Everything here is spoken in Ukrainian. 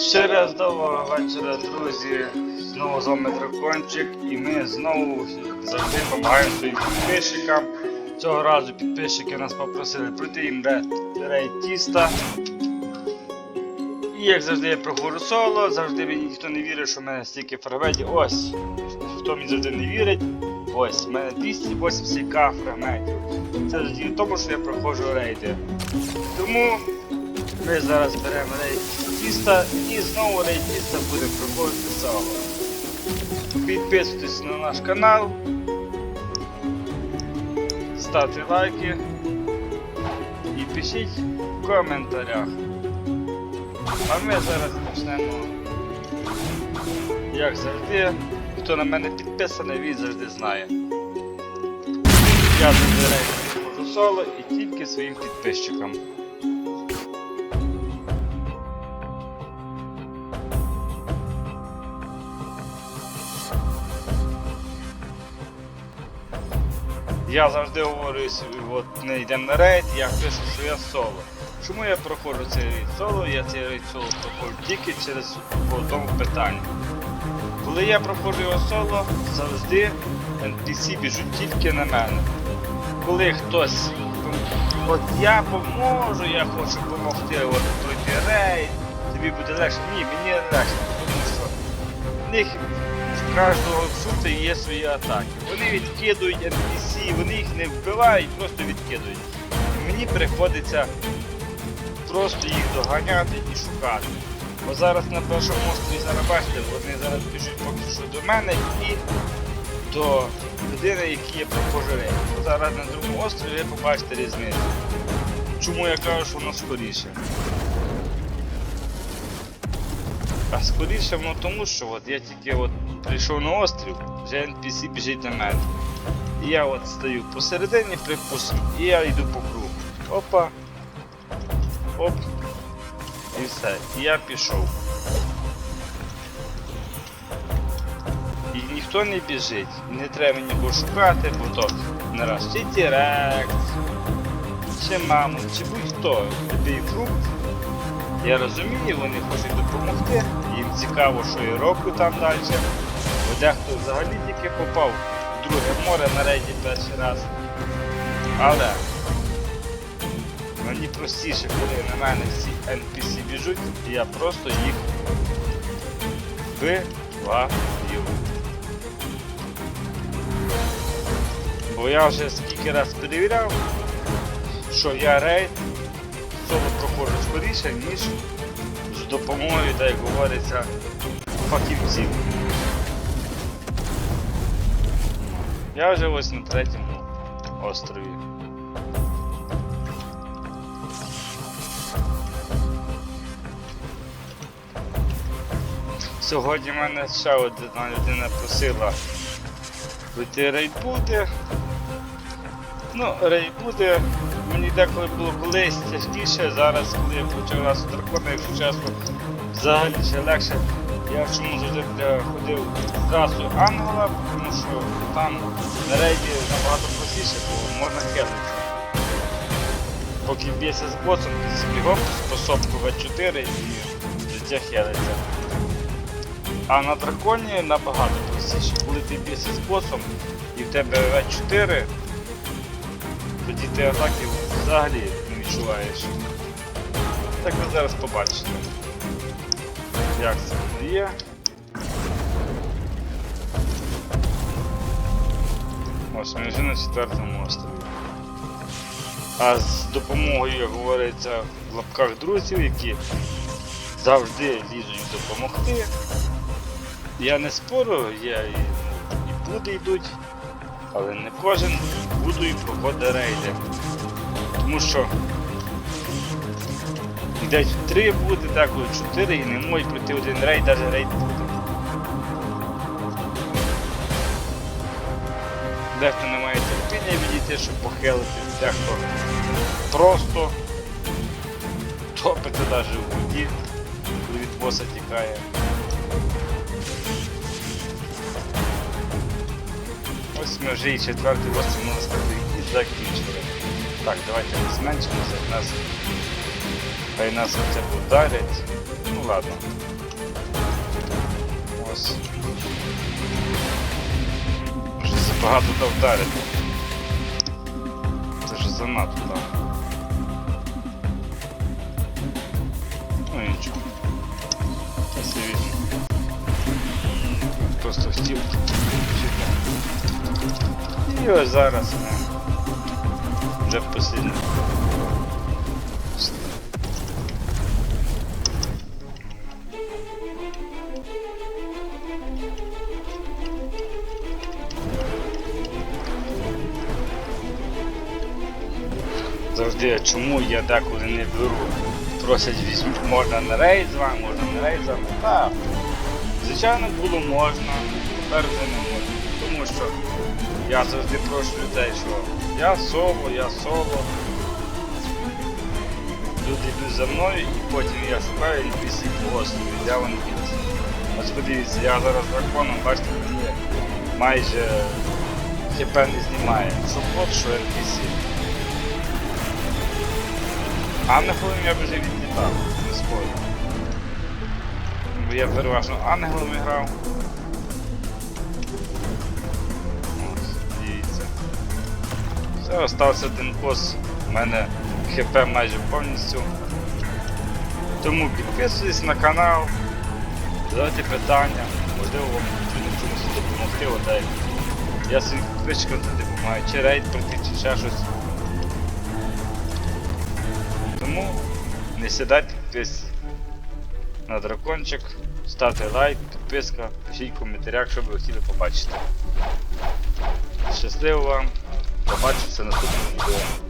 Ще раз доброго вечора, друзі. Знову з вами дракончик, і ми знову завжди допомагаємо своїм підписчикам. Цього разу підписчики нас попросили пройти їм ре- рейд тіста. І як завжди я проходжу соло, завжди мені ніхто не вірить, що в мене стільки фрагментів. Ось, хто мені завжди не вірить, ось, в мене 280к фрагментів. Це завдяки тому, що я проходжу рейди. Тому ми зараз беремо рейд тіста і знову рейд тіста будемо проходити соло. Підписуйтесь на наш канал, ставте лайки і пишіть в коментарях. А ми зараз почнемо. Як завжди, хто на мене підписаний, він завжди знає. Я завжди рейд соло і тільки своїм підписчикам. Я завжди говорю, собі, от не йдемо на рейд, я пишу, що я соло. Чому я проходжу цей рейд соло? Я цей рейд соло проходжу тільки через одному питанню. Коли я проходжу його соло, завжди NPC біжуть тільки на мене. Коли хтось, от я поможу, я хочу допомогти, пройти рейд, тобі буде легше. Ні, мені легше, тому що в них кожного шута є свої атаки. Вони відкидують NPC, вони їх не вбивають, просто відкидують. Мені приходиться просто їх доганяти і шукати. Бо зараз на першому острові зараз вони зараз біжуть поки що до мене і до людини, які я. Бо Зараз на другому острові ви побачите різницю. Чому я кажу, що воно скоріше? А скоріше воно тому, що от я тільки от прийшов на острів, вже NPC біжить на мене. І я от стою посередині, припустимо, і я йду по кругу. Опа. Оп. І все. І я пішов. І ніхто не біжить. Не треба нікого шукати, бо то не раз чи Тірекс, чи маму, чи будь-хто. Любий фрукт. Я розумію, вони хочуть допомогти, цікаво, що я роблю там далі. Бо дехто взагалі тільки попав в друге море на рейді перший раз. Але мені простіше, коли на мене всі NPC біжуть, і я просто їх вбиваю. Бо я вже скільки раз перевіряв, що я рейд соло проходжу скоріше, ніж з допомогою, так як говориться, фахівців. Я вже ось на третьому острові. Сьогодні мене ще одна людина просила пройти рейд буде. Ну, рейд буде. Мені деколи було колись тяжкіше, зараз, коли я почав раз дракона, якщо чесно, взагалі ще легше. Я в чому завжди бля, ходив трасою Ангела, тому що там на рейді набагато простіше, бо можна хилитися. Поки б'єшся з боссом, ти собі гоп, способку В4 і життя хилиться. А на драконі набагато простіше. Коли ти б'єшся з боссом і в тебе В4, тоді ти атаки взагалі не відчуваєш. Так ви зараз побачите. Як це воно є. Ось ми вже на четвертому острові. А з допомогою, як говориться, в лапках друзів, які завжди лізуть допомогти. Я не спорю, я і, ну, і буде йдуть, але не кожен буду і проходить рейди. Тому що десь три буде, так от чотири і не можуть пройти один рейд, навіть рейд буде. Дехто не має терпіння відійти, щоб похилитись, дехто просто топиться навіть в воді, коли від боса тікає. Ось ми вже і четвертий можна сказати і закінчили. Так, давайте ми зменшимося, нас хай нас оце ударять. Ну, ладно. Ось. Вже забагато дав вдарити. Це ж занадто там. Ну нічого. Все візьму. Просто хотів. І ось зараз не. Вже послідне. Завжди, чому я деколи не беру? Просять візьміть, можна на рейд з вами, можна на рейд з вами. Так. Звичайно, було можна, тепер вже не можна. Що я завжди прошу людей, що я соло, я соло. Люди йдуть за мною і потім я шукаю NPC по острові, де вони є. Ось подивіться, я зараз драконом, бачите, мені майже хп не знімає. Що бот, що NPC. Ангелом я вже відлітав, не спорю. Бо я переважно ангелом грав. Все, остався один бос. У мене хп майже повністю. Тому підписуйтесь на канал, задавайте питання, можливо вам потрібно чомусь допомогти, одай. Я своїм підписчикам це допомагаю, чи рейд пройти, чи ще щось. Тому не сідайте, підписуйтесь на дракончик, ставте лайк, підписка, пишіть в коментарях, що ви хотіли побачити. Щасливо вам, побачимося в наступному відео.